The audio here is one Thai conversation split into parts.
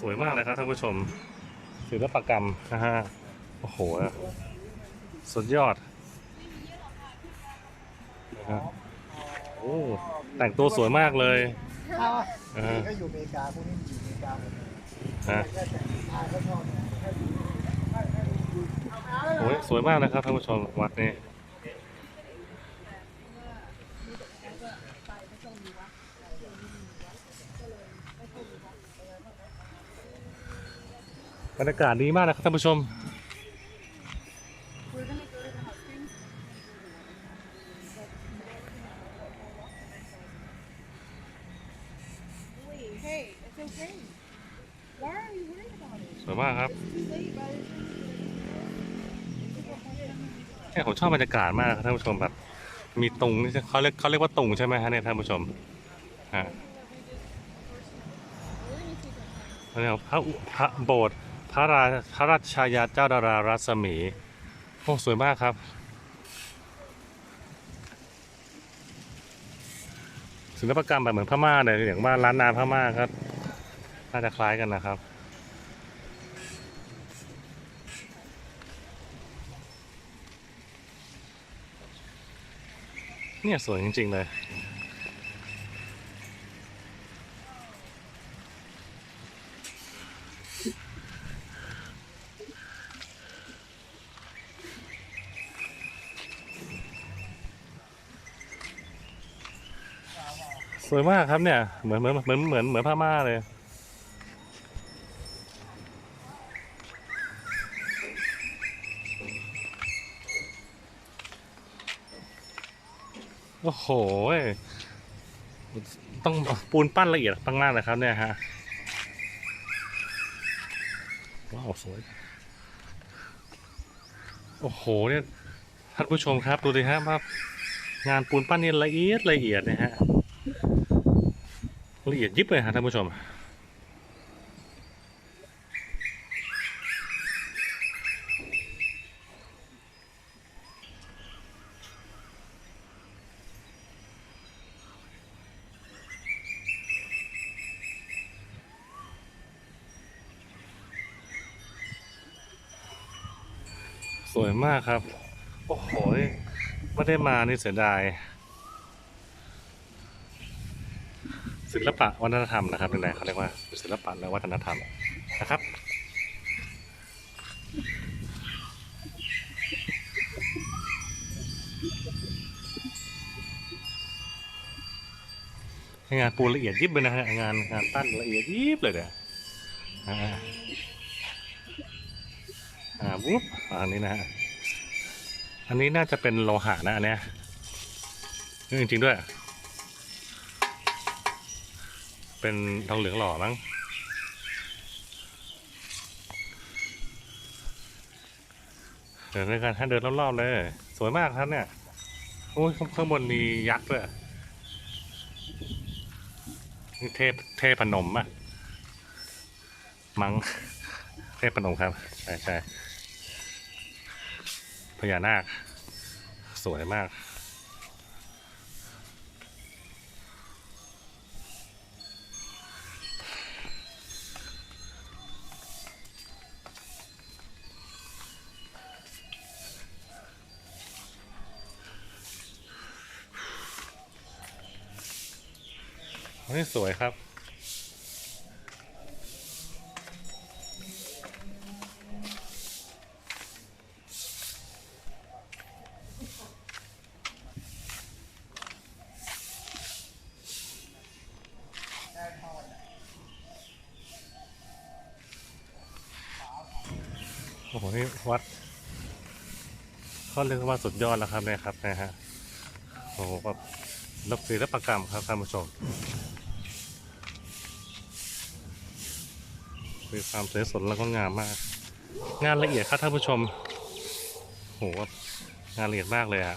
สวยมากเลยครับท่านผู้ชมศิลปกรรมนะฮะโอ้โห สุดยอดนะฮะโอ้แต่งตัวสวยมากเลยเอาเออก็อยู่อเมริกาพวกนี้อยู่อเมริกาหมดเลยฮะแค่แต่งงานก็ชอบโอ้ยสวยมากนะครับท่านผู้ชมวัดนี้ บรรยากาศดีมากนะครับท่านผู้ชม สวยมากครับ It's too late, but it's เนี่ยผมชอบบรรยากาศมากครับท่านผู้ชมแบบมีตุงนี่เขาเรียกเขาเรียกว่าตุงใช่ไหมฮะเนี่ยท่านผู้ชมฮะเนี่ยพระอุพระโบสถ์ พระราพระราชายาเจ้าดารารัศมี โอ้ สวยมากครับ ศิลปกรรมแบบเหมือนพม่าเลยอย่างบ้าร้านนาพม่าครับน่าจะคล้ายกันนะครับเนี่ยสวยจริง ๆ เลย สวยมากครับเนี่ย เหมือนเหมือนเหมือนเหมือนเหมือนผ้าม่าเลย โอ้โห ต้องปูนปั้นละเอียดตั้งมากเลยครับเนี่ยฮะ ว้าว สวย โอ้โหเนี่ยท่านผู้ชมครับ ดูดิฮะว่างานปูนปั้นนี่ละเอียดละเอียดนะฮะ ละเอียดยิบเลยฮะท่านผู้ชมสวยมากครับ โอ้โห ไม่ได้มานี่เสียดาย ศิลปะวัฒนธรรมนะครับในๆเขาเรียกว่าศิลปะและวัฒนธรรมนะครับงานปูละเอียดยิบเลยนะฮะงานงานปั้นละเอียดยิบเลยเนี่ยอ่าอ่าวุ๊บอันนี้นะฮะอันนี้น่าจะเป็นโลหะนะอันเนี้ยจริงๆด้วย เป็นทองเหลืองหล่อมั้งเดินด้วยกันให้เดินรอบๆเลย สวยมากครับเนี่ยโอ้ยข้างบนมียักษ์ด้วยนี่เทพเทพนมอะมังเทพนมครับ ใช่ใช่พญานาค สวยมาก นนี้สวยครับ โอ้โห นี่วัดเขาเรียกว่าสุดยอดแล้วครับเนี่ยครับนะฮะโอ้โหแบบรับศิลปกรรมครับท่านผู้ชม มีความสวยสดแล้วก็งามมาก งานละเอียดครับท่านผู้ชมโหงานละเอียดมากเลยอะ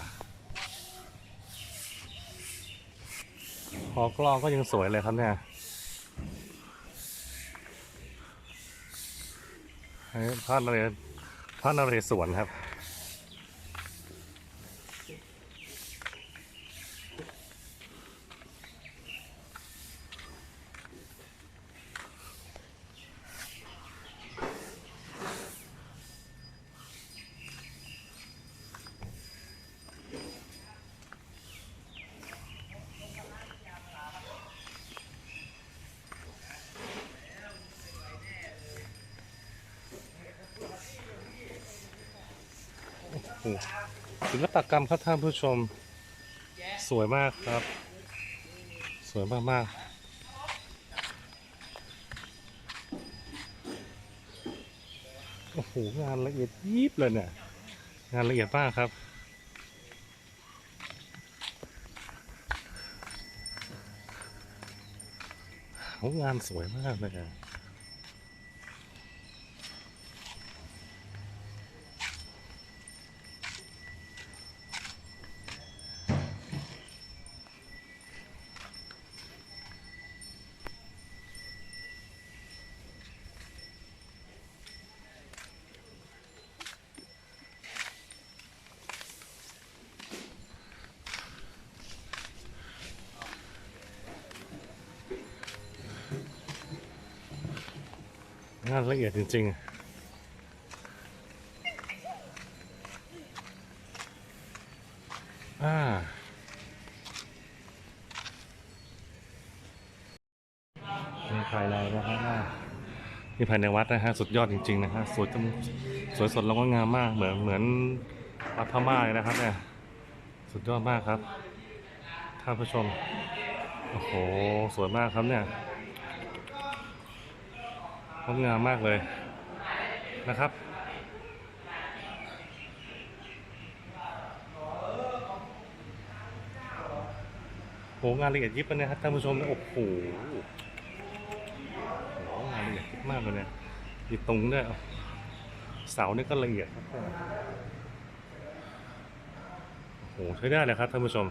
หอกลองก็ยังสวยเลยครับเนี่ยพระนเรพระนเรศวรครับ ศิลปกรรมครับท่านผู้ชมสวยมากครับ สวยมากๆโอ้โหงานละเอียดยิบเลยเนี่ยงานละเอียดมากครับงานสวยมากเลย งานละเอียดจริง ๆอ่านี่ภายในนะฮะนี่ภายในวัดนะฮะ สุดยอดจริง ๆ นะฮะ สวยจนสวยสดแล้วก็งามมาก เหมือนเหมือนวัดพม่าเลยนะครับ เนี่ย สุดยอดมากครับท่านผู้ชม โอ้โห สวยมากครับเนี่ย งดงามมากเลยนะครับ โหงานละเอียดยิบเลยนะครับท่านผู้ชมโอ้โหโหงานละเอียดยิบมากเลยเนี่ยมีตรงด้วยเสานี่ก็ละเอียดครับโอ้โหใช้ได้เลยครับท่านผู้ชม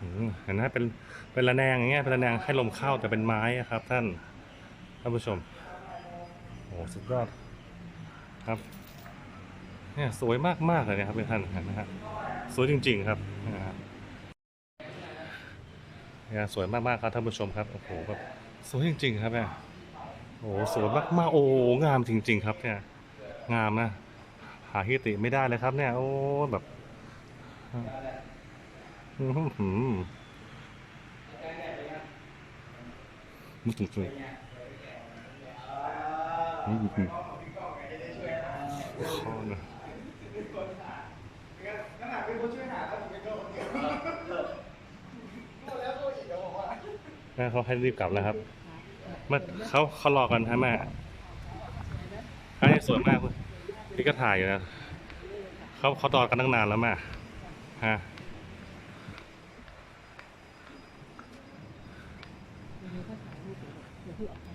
อืมเห็นไหมเป็นเป็นระแนงอย่างเงี้ยเป็นระแนงให้ลมเข้าแต่เป็นไม้อะครับท่านท่านผู้ชม โอ้สุดยอดครับเนี่ยสวยมากมากๆเลยนะครับท่านนไหมครับสวยจริงๆครับนะครับเนี่ยสวยมากๆครับท่านผู้ชมครับโอ้โหแบบสวยจริง ๆ ครับเนี่ยโอ้โหสวยมากๆโอ้โหงามจริง ๆ ครับเนี่ยงามนะหาฮิติไม่ได้เลยครับ เนี่ย โอ้แบบอื้อหือมุตุสุดอืมอืมข้อนะ แม่เขาให้รีบกลับแล้วครับมื่อเขาเขารอกันใช่ไหมอันนี้สวยมากเลยพี่ก็ถ่ายอยู่นะเขาเขารอกันตั้งนานแล้วแม่ฮะเดี๋ยวเขาถ่ายรูปเดี๋ยวพี่ออก